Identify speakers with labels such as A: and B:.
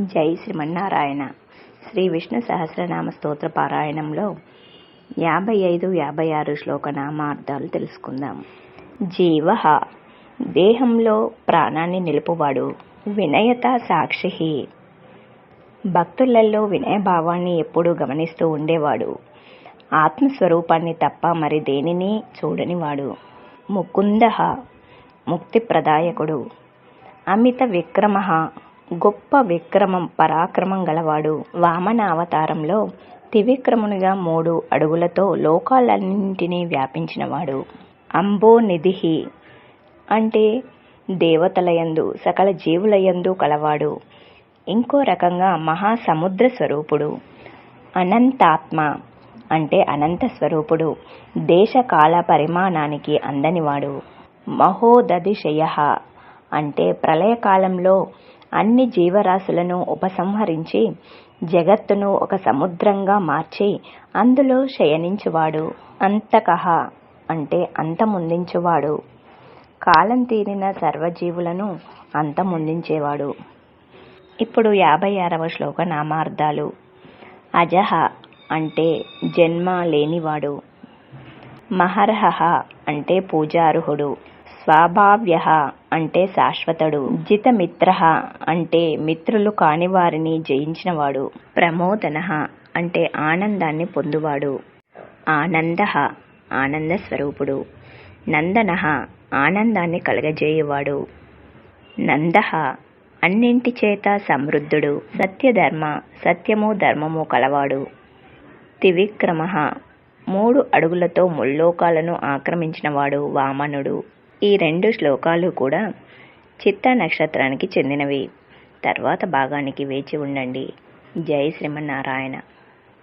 A: జై శ్రీమన్నారాయణ. శ్రీ విష్ణు సహస్రనామ స్తోత్ర పారాయణంలో యాభై ఐదు యాభై ఆరు శ్లోకనామార్థాలు తెలుసుకుందాం. జీవ దేహంలో ప్రాణాన్ని నిలుపువాడు వినయత సాక్షి. భక్తులలో వినయభావాన్ని ఎప్పుడూ గమనిస్తూ ఉండేవాడు. ఆత్మస్వరూపాన్ని తప్ప మరి దేనిని చూడనివాడు. ముకుంద ముక్తి ప్రదాయకుడు అమిత విక్రమ గొప్ప విక్రమం పరాక్రమం గలవాడు. వామన అవతారంలో త్రివిక్రమునిగా మూడు అడుగులతో లోకాలన్నింటినీ వ్యాపించినవాడు. అంబో నిధి అంటే దేవతలయందు సకల జీవులయందు కలవాడు. ఇంకో రకంగా మహాసముద్ర స్వరూపుడు. అనంతాత్మ అంటే అనంత స్వరూపుడు. దేశకాల పరిమాణానికి అందనివాడు మహోదధిశయ అంటే ప్రళయకాలంలో అన్ని జీవరాశులను ఉపసంహరించి జగత్తును ఒక సముద్రంగా మార్చి అందులో శయనించువాడు. అంతకహ అంటే అంతమొందించువాడు. కాలం తీరిన సర్వజీవులను అంతమొందించేవాడు. ఇప్పుడు యాభై ఆరవ శ్లోక నామార్థాలు. అజహ అంటే జన్మ లేనివాడు. మహర్హ అంటే పూజార్హుడు. స్వాభావ్య అంటే శాశ్వతుడు జితమిత్ర అంటే మిత్రులు కాని వారిని జయించినవాడు ప్రమోదన అంటే ఆనందాన్ని పొందువాడు. ఆనంద ఆనంద స్వరూపుడు. నందన ఆనందాన్ని కలగజేయువాడు. నంద అన్నింటి చేత సమృద్ధుడు సత్యధర్మ సత్యము ధర్మము కలవాడు. త్రివిక్రమ మూడు అడుగులతో ముల్లోకాలను ఆక్రమించినవాడు వామనుడు. ఈ రెండు శ్లోకాలు కూడా చిత్త నక్షత్రానికి చెందినవి. తర్వాత భాగానికి వేచి ఉండండి. జై శ్రీమన్నారాయణ.